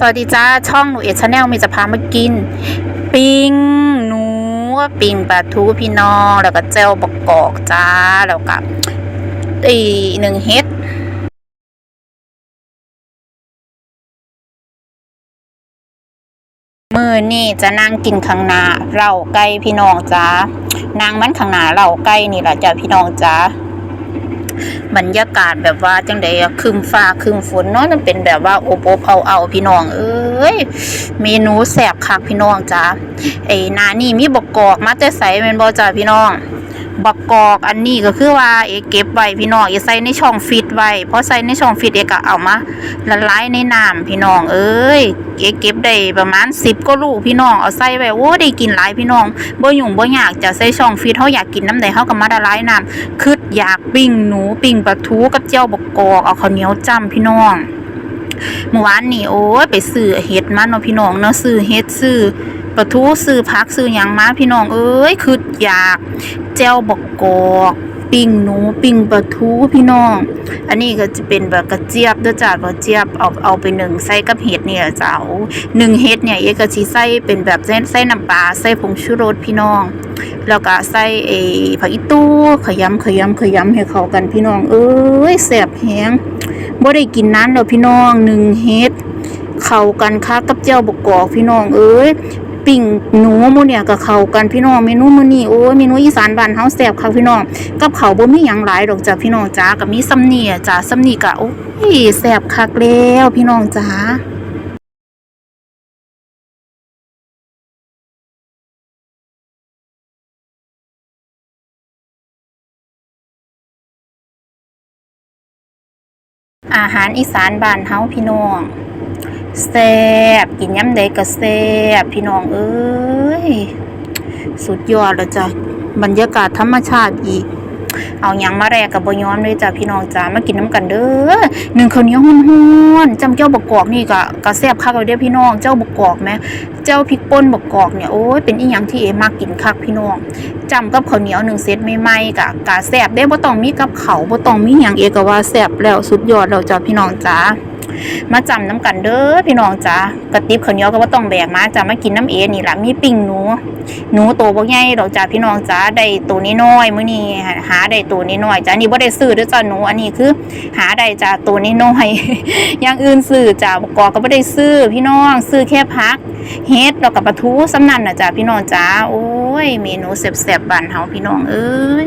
สวัสดีจ้าช่องหนูเอชแนลมีจะพามากิน ปิงหนูปิงปลาทูพี่น้อง แล้วก็เจลบกกอกจ้า แล้วก็อีหนึ่งเฮ็ดมือนี่จะนั่งกินข้างหน้าเหล่าไก่พี่น้องจ้านางมันข้างหน้าเหล่าไก่นี่แหละจ้าพี่น้องจ้า บรรยากาศแบบว่าจังใดคึมฟ้าคึมฝนเนาะมันเป็นแบบว่าโอบโอบเอาเอาพี่น้อง เอ้ยเมนูแสบคักพี่น้องจ้าไอ้นานี่มีบกกอกมาแต่ใสเมนบอจ้าพี่น้อง บักกอกอันนี้ก็คือว่าเอเก็บไว้พี่น้องเอใส่ในช่องฟิตไว้เพราะใส่ในช่องฟิตเอก็เอามาละลายในน้ำพี่น้องเอ้ยเอเก็บได้ประมาณ10ก็ลูกพี่น้องเอาใส่ไว้โอ้ได้กินหลายพี่น้องบ่ยุ่งบ่อยากจะใส่ช่องฟิตเฮาอยากกินน้ำใดเฮาก็มาละลายน้ำคืออยากปิ้งหนูปิ้งปลาทูกับเจียวบักกอกเอาข้าวเหนียวจ้ำพี่น้อง เมื่อวานนี่โอ้ยไปซื้อเห็ดมาเนาะพี่น้องเนาะซื้อเห็ดซื้อปลาทูซื้อผักซื้อยังมาพี่น้องเอ้ยคืออยากแจ่วบกกอกปิ้งหนูปิ้งปลาทูพี่น้อง อันนี้ก็จะเป็นแบบกระเจี๊ยบด้อจ้ากระเจี๊ยบเอาเอาไปหนึ่งใส่กับเห็ดเนี่ยจ้าหนึ่งเห็ดเนี่ยเอกก็สิใส่เป็นแบบเส้นใส่น้ำปลาใส่ผงชูรสพี่น้อง แล้วก็ใส่เอผักอีตู้ขยำขยำขยำให้เข้ากันพี่น้อง เอ้ยแซ่บแฮง บ่ได้กินนั้นแล้วพี่น้องหนึ่งเฮ็ดเข้ากันคักกับเจ้าบกกอกพี่น้องเอ้ยปิ่งหนูมูเนี่ยกับเขากันพี่น้องเมนูมื้อนี้โอ้ยเมนูอีสานบ้านเฮาแซ่บค่ะพี่น้องกับเขาวบ่มีหยังหลายดอกจ้ะพี่น้องจ้ากับมีซ้ำนี่จ้าซ้ำนี่ก็โอ้ยแซ่บคักแล้วพี่น้องจ้า อาหารอีสานบ้านเฮาพี่น้องแซ่บกินยำใดก็แซ่บพี่น้องเอ้ย สุดยอดแล้วจ้ะบรรยากาศธรรมชาติอีก เอายังมาแรกกับบย้อมเลยจ้ะพี่น้องจ้ามากินน้ำกันเด้อหนึ่งข้าวเหนียวฮ้อนจำเจ้าบกกอกนี่ก็ก็แซบคักเลยเด้อพี่น้องเจ้าบกกอกแหมเจ้าพริกป่นบกกอกเนี่ยโอ้ยเป็นอีหยังที่เอมากกินคักพี่น้องจำกับข้าวเหนียวหนึ่งเซตใหม่กะกะแซบได้บ่ต้องมีกับเขาบ่ต้องมีหยังเอกก็ว่าแซบแล้วสุดยอดแล้วจ้ะพี่น้องจ้า มาจำน้ำกันเด้อพี่น้องจ้ากระติบข้าวเหนียวก็บ่าต้องแบกมาจ้ามากินน้ำเอนี่ละมีปิ้งหนูหนูโตวบ่ใหญ่ดอกจ้าพี่น้องจ้าได้ตัวนี้น้อยมื้อนี้หาได้ตัวนี้น้อยจ้านี่บ่ได้ซื้อเด้อจ้าหนูอันนี้คือ หาได้จ้าตัวนี้น้อยอย่างอื่นซื้อจ้าบกกอกก็บ่ได้ซื้อพี่น้องซื้อแค่พักเฮ็ดแล้วก็ปลาทูสำนั่นน่ะจ้าพี่น้องจ้าโอ้ยเมนูแซ่บๆบ้านเฮาพี่น้องเอ้ย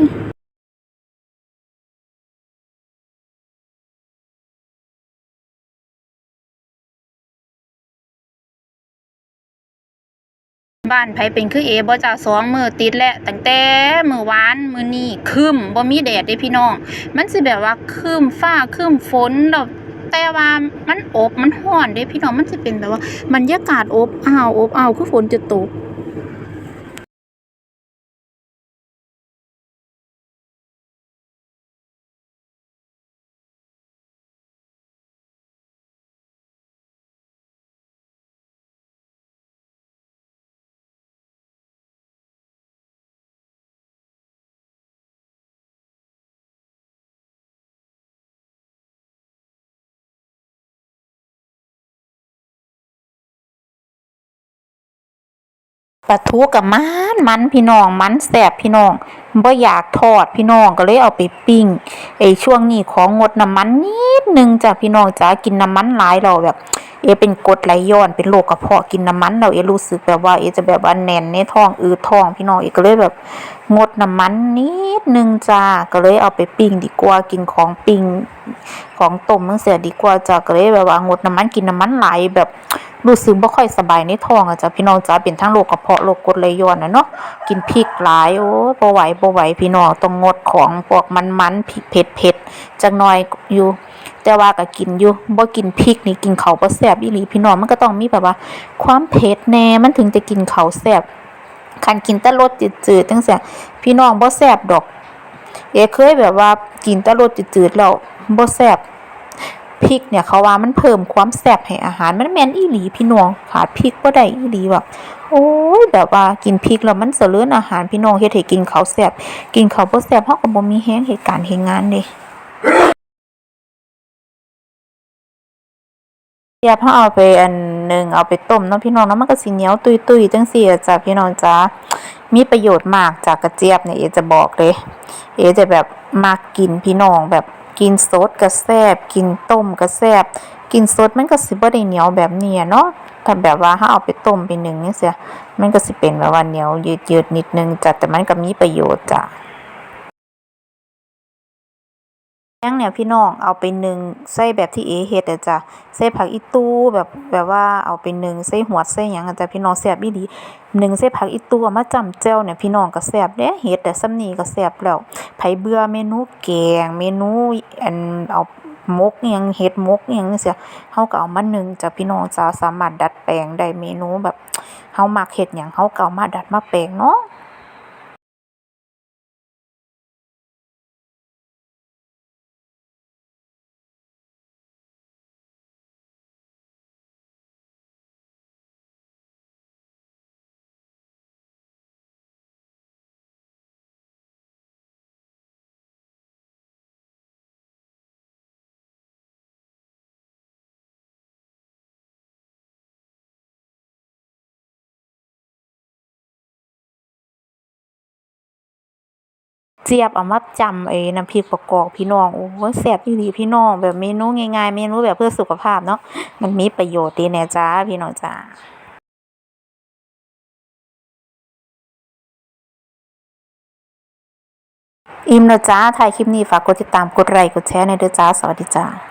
บ้านไผเป็นคือเอบ่จ้าสองมือติดและตั้งแต่มือวานมือนี้ครึ้มบ่มีแดดได้พี่น้อง มันสิแบบว่าคึมฟ้าคึมฝนแล้วแต่ว่ามันอบมันห่อนเด้พี่น้องมันสิเป็นแบบว่าบรรยากาศอบอ้าวอบอ้าวคือฝนจะตก ปลาทูกับมันมันพี่น้องมันแสบพี่น้องบ่อยากทอดพี่น้องก็เลยเอาไปปิ้งไอ้ช่วงนี้ของงดน้ำมันนิดนึงจ้ะพี่น้องจ้ากินน้ำมันหลายเราแบบ เอเป็นกดไหลย้อนเป็นโรคกระเพาะกินน้ำมันเราเอรู้สึกแบบว่าเอจะแบบว่าแน่นในท้องอืดท้องพี่น้องเอก็เลยแบบงดน้ำมันนิดนึงจ้าก็เลยเอาไปปิ้งดีกว่ากินของปิ้งของต้มจังซี่ดีกว่าจ้าก็เลยแบบว่างดน้ำมันกินน้ำมันไหลแบบรู้สึกบ่ค่อยสบายในท้องอะจ้ะพี่น้องจ้าเป็นทั้งโรคกระเพาะโรคกรดไหลย้อนนะเนาะกินพริกหลายโอ้ยบ่ไหวบ่ไหวพี่น้องต้องงดของพวกมันๆพริกเผ็ดๆจักหน่อยอยู่ แต่ว่าก็กินอยู่บ่กินพริกนี่กินเขาบ่แซ่บอีหลีพี่น้องมันก็ต้องมีแบบว่า ความเผ็ดแน่มันถึงจะกินเขาแซ่บคันกินแต่รสจืดๆจังซี่พี่น้องบ่แซ่บดอก เอเคยแบบว่ากินแต่รสจืดๆแล้วบ่แซ่บพริกเนี่ยเขาว่ามันเพิ่มความแซ่บให้อาหารมันแม่นอีหลีพี่น้องขาดพริกบ่ได้อีหลีแบบโอ้ยแบบว่ากินพริกแล้วมันเสริญอาหารพี่น้องเฮ็ดให้กินเขาแซ่บกินเขาบ่แซ่บเฮาก็บ่มีแรงเฮ็ดการณ์เฮ็ดงานเด้ เจี๊ยบเขาเอาไปอันหนึ่งเอาไปต้มเนาะพี่น้องเนาะมันก็สิเหนียวตุยๆจังซี่จ้ะพี่น้องจ้ามีประโยชน์มากจากกระเจี๊ยบเนี่ยเอจะบอกเลย เอจะแบบมักกินพี่น้องแบบกินสดก็แซบกินต้มก็แซบกินสดมันก็สิบ่ได้เหนียวแบบนี้เนาะถ้าแบบว่าถ้าเอาไปต้มไปหนึ่งนี่เสียมันก็สิเป็นแบบว่าเหนียวยืดๆนิดนึงจ้ะแต่มันก็มีประโยชน์จ้ะ งเนี่ยพี่น้องเอาไปนึ่งใส่แบบที่เอเฮ็ดอะจ้ะใส่ผักอีตูแบบแบบว่าเอาไปนึ่งใส่หัวใส่หยังอะจ้ะพี่น้องแซ่บอีหลีนึ่งใส่ผักอีตูเอามาจ้ำแจ่วเนี่ยพี่น้องก็แซ่บเด้เฮ็ดแต่ส่ำนี้ก็แซ่บแล้วไผเบื่อเมนูแกงเมนูอันเอามกยังเฮ็ดมกยังจังซี้เฮาก็เอามานึ่งจ้ะพี่น้องจ้าสามารถดัดแปลงได้เมนูแบบเฮามักเฮ็ดหยังเฮาก็เอามาดัดมาแปลงเนาะ จี๊ยบเอามาจำไอ้น้ำพริกประกอบพี่น้องโอ้ยแซ่บอีหลีพี่น้องแบบเมนูง่ายๆเมนูแบบเพื่อสุขภาพเนาะมันมีประโยชน์ดีแน่จ้าพี่น้องจ้าอิ่มแล้วจ้าถ่ายคลิปนี้ฝากกดติดตามกดไลค์กดแชร์ในเด้อจ้าสวัสดีจ้า